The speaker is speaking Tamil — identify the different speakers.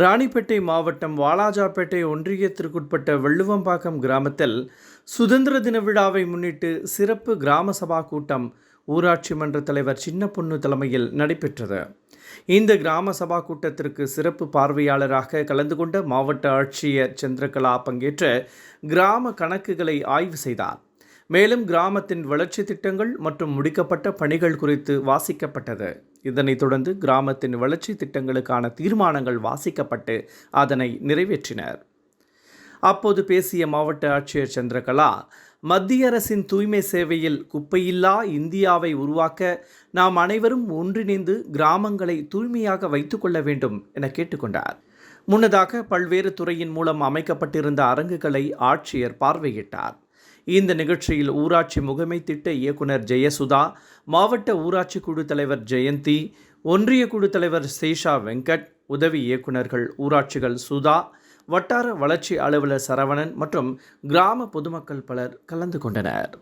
Speaker 1: ராணிப்பேட்டை மாவட்டம் வாலாஜாப்பேட்டை ஒன்றியத்திற்குட்பட்ட வெள்ளுவம்பாக்கம் கிராமத்தில் சுதந்திர தின விழாவை முன்னிட்டு சிறப்பு கிராம சபா கூட்டம் ஊராட்சி மன்ற தலைவர் சின்ன பொண்ணு தலைமையில் நடைபெற்றது. இந்த கிராம சபா கூட்டத்திற்கு சிறப்பு பார்வையாளராக கலந்து கொண்ட மாவட்ட ஆட்சியர் சந்திரகலா பங்கேற்று கிராம கணக்குகளை ஆய்வு செய்தார். மேலும் கிராமத்தின் வளர்ச்சி திட்டங்கள் மற்றும் முடிக்கப்பட்ட பணிகள் குறித்து வாசிக்கப்பட்டது. இதனைத் தொடர்ந்து கிராமத்தின் வளர்ச்சி திட்டங்களுக்கான தீர்மானங்கள் வாசிக்கப்பட்டு அதனை நிறைவேற்றினர். அப்போது பேசிய மாவட்ட ஆட்சியர் சந்திரகலா மத்திய அரசின் தூய்மை சேவையில் குப்பையில்லா இந்தியாவை உருவாக்க நாம் அனைவரும் ஒன்றிணைந்து கிராமங்களை தூய்மையாக வைத்துக்கொள்ள வேண்டும் என கேட்டுக்கொண்டார். முன்னதாக பல்வேறு துறையின் மூலம் அமைக்கப்பட்டிருந்த அரங்குகளை ஆட்சியர் பார்வையிட்டார். இந்த நிகழ்ச்சியில் ஊராட்சி முகமை திட்ட இயக்குனர் ஜெயசுதா மாவட்ட ஊராட்சி குழு தலைவர் ஜெயந்தி ஒன்றிய குழு தலைவர் சேஷா வெங்கட் உதவி இயக்குனர்கள் ஊராட்சிகள் சுதா வட்டார வளர்ச்சி அலுவலர் சரவணன் மற்றும் கிராம பொதுமக்கள் பலர் கலந்து கொண்டனர்.